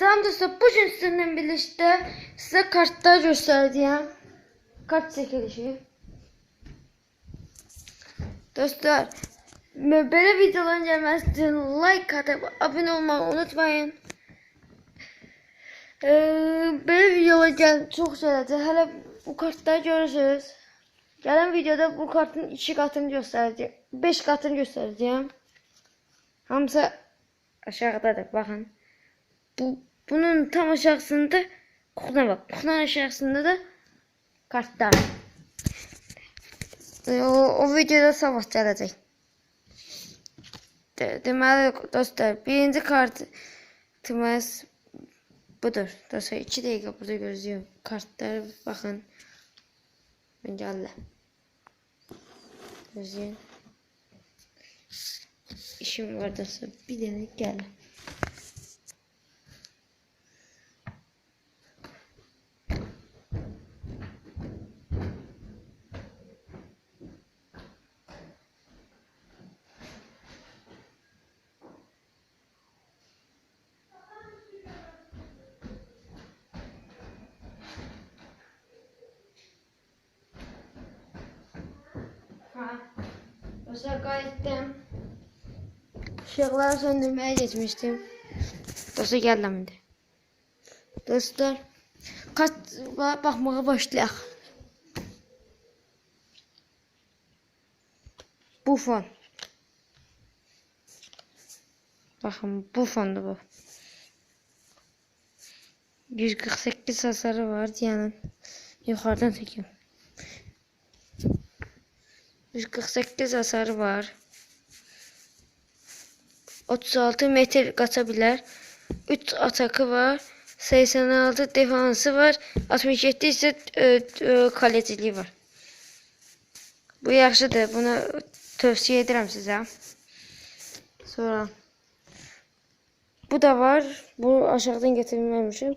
Selam dostlar. Bugün sizinle birlikte size kartlar göstereceğim. Kart çekilişi. Dostlar böyle videoların gelmesi için like atıp abone olmayı unutmayın. Ee, böyle videolar gel çok şeylerdir. Hele bu kartları görürsünüz. Gelen videoda bu kartın iki katını göstereceğim. Beş katını göstereceğim. Hamısı aşağıdadır bakın. Bu, bunun tam aşağısında kutudan bak. Kutunun aşağısında da kartlar. E, O, o videoda sabah gələcək. De, deməli dostlar, birinci kartımız budur. Dostlar 2 dəqiqə burada gözləyim. Kartlara baxın. Ben gəldi. Gözləyin. İşim var dostlar. Bir dənə gəl. Dostlar qayıtdım. Işıqları söndürməyə geçmiştim. Dostlar gəldim indi. Dostlar, kartlara baxmağa başlayaq. Bu fon. Baxın, bu fondur bu. 148 hasarı var diyenin. Yukarıdan çekeyim. 148 hasarı var. 36 metre kaçabilir. 3 atakı var. 86 defansı var. 67 ise e, e, kaleciliği var. Bu yaxşıdır. Bunu tövsiyə edirəm sizə. Sonra bu da var. Bunu aşağıdan getirmemişim.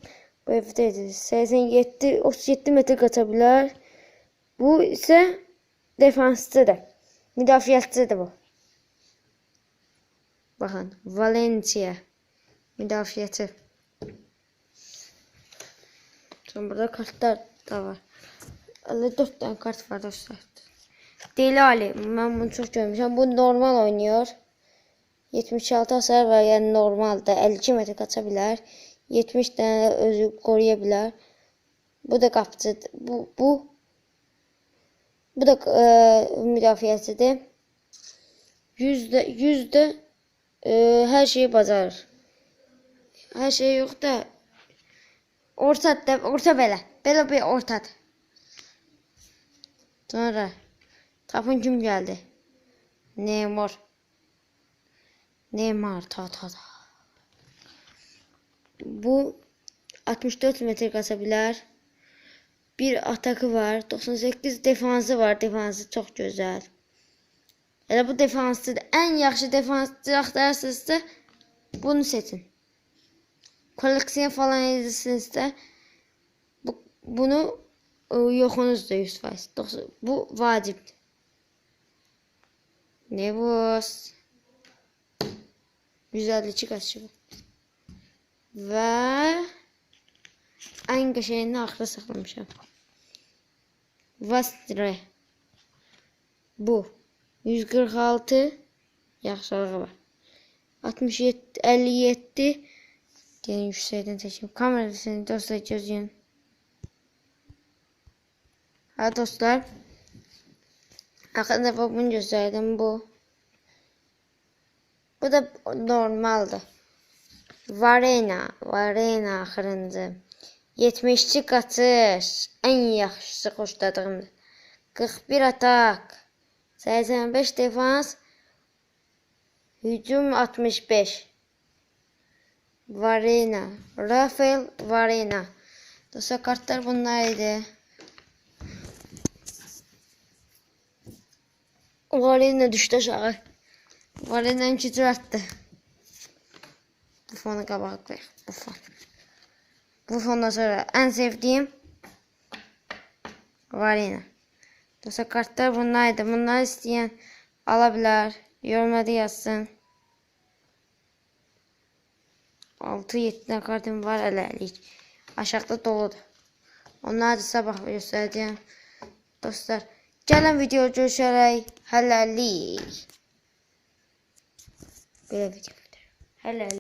Bu evdeydi. 87 37 metre kaçabilir. Bu ise defansçıdır. Müdafiəçidir bu. Bakın Valencia müdafiəçi. Sonra burada kartlar da var. 54 tane kart var dostlar. Deli Ali. Ben bunu çok görmüşüm. Bu normal oynuyor. 76 hasar var yani normalde 52 metre kaçabilir. 70 tane özü koruyabilir. Bu da kapçı. Bu, bu bu da e, müdafiəçidir. Yüzde yüzde e, her şeyi bacarır. Her şey yok da orta da orta belə. Belə bir ortadır. Sonra tapın kim geldi? Neymar. Neymar ta ta ta. Bu 64 metre kaçabilir. Bir atakı var. 98 defansı var. Defansı çok güzel. Elə bu defansdır. Ən yaxşı defansçı axtarırsınızsa bunu seçin. Kolleksiyon falan edirsinizsə bu, bunu e, yoxunuzdur 100%. Dox- Bu vacibdir. Nevos 152 qaçıyor. Və ən qəşəngini axıra saxlamışam. Vastre. Bu 146 yaxşılığı var. 67 57 diye yüksekten seçeyim. Kamerasını dostlar gözleyin. Ha dostlar. Arkada bunu gösterdim bu. Bu da normaldi. Varena, Varena axırıncı. 72 qaçış. Ən yaxşısı xoşladığımdır. 41 atak. 85 defans. Hücum 65. Varena. Rafael Varena. Dostlar kartlar bunlardı. Varena düştü aşağı. Varena'nın küçüğü arttı. Bu fonu kabağa koyaq. Bu fon. Bu fondan sonra en sevdiğim Varena. Dostlar kartlar bunlardı. Bunları isteyen alabilir. Yorumlarda yazsın. 6-7 tane kartım var hələlik. Aşağıda doludur. Onları da sabah göstərəcəm. Dostlar, gəlin video görüşərək. Hələlik. Belə video. Hələlik.